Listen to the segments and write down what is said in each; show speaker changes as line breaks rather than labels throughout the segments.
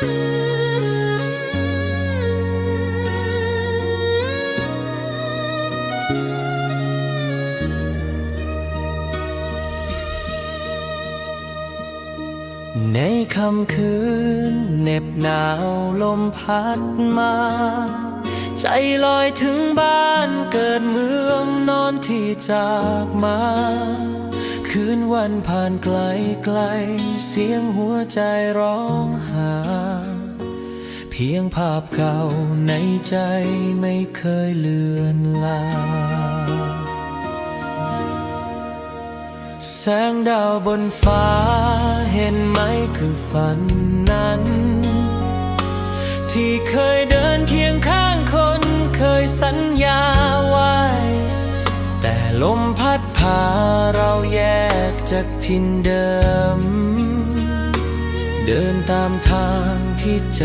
ในคำคืนเหน็บหนาวลมพัดมา ใจลอยถึงบ้านเกิดเมืองนอนที่จากมา คืนวันผ่านไกลไกล เสียงหัวใจร้องหา เพียงภาพเก่าในใจไม่เคยเลือนลางแสงดาวบนฟ้าเห็นไหมคือฝันนั้น ที่เคยเดินเคียงข้างคนเคยสัญญาไว้ แต่ลมพัดพาเรา จากทินเดิม เดินตามทางที่ใจ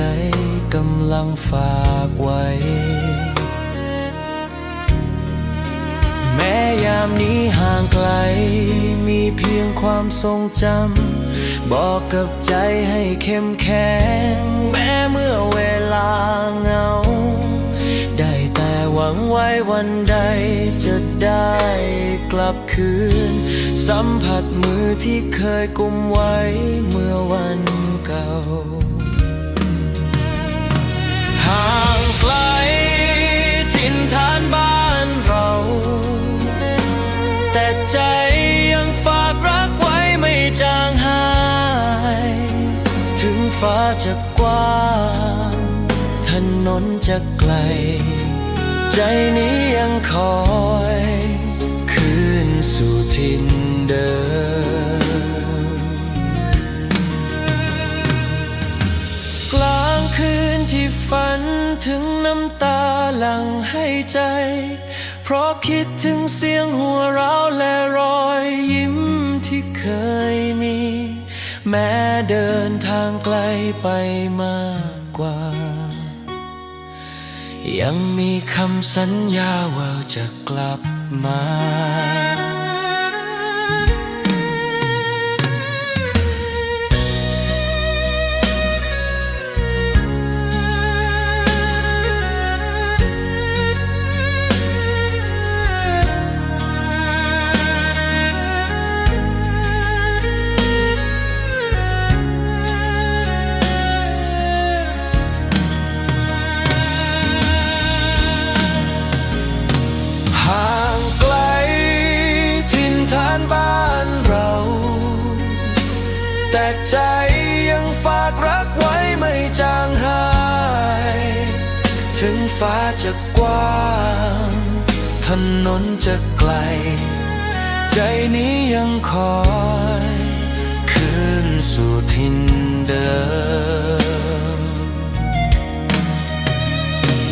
กำลังฝากไว้ แม้ยามนี้ห่างไกล มีเพียงความทรงจำ บอกกับใจให้เข้มแข็ง แม้เมื่อเวลาเหงา ได้แต่หวังไว้วันใดจะได้ ลับคืน สัมผัสมือที่เคยกุมไว้เมื่อวันเก่า ห่างไกลถิ่นฐานบ้านเรา แต่ใจยังฝากรักไว้ไม่จางหาย ถึงฟ้าจะกว้างถนนจะไกล ใจนี้ยังคอย ที่ฝันถึงน้ำตาหลั่งให้ใจ เพราะคิดถึงเสียงหัวเราะและรอยยิ้มที่เคยมี แม้เดินทางไกลไปมากกว่า ยังมีคำสัญญาว่าจะกลับมา ใจยังฝากรักไว้ไม่จางหาย ถึงฟ้าจะกว้างถนนจะไกล ใจนี้ยังคอยคืนสู่ทินเดิม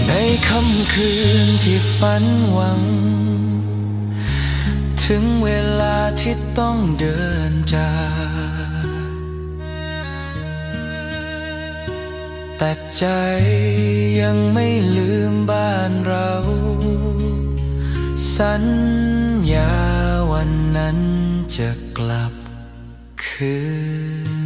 ในค่ำคืนที่ฝันหวัง ถึงเวลาที่ต้องเดินจาก แต่ใจยังไม่ลืมบ้านเรา สัญญาวันนั้นจะกลับคืน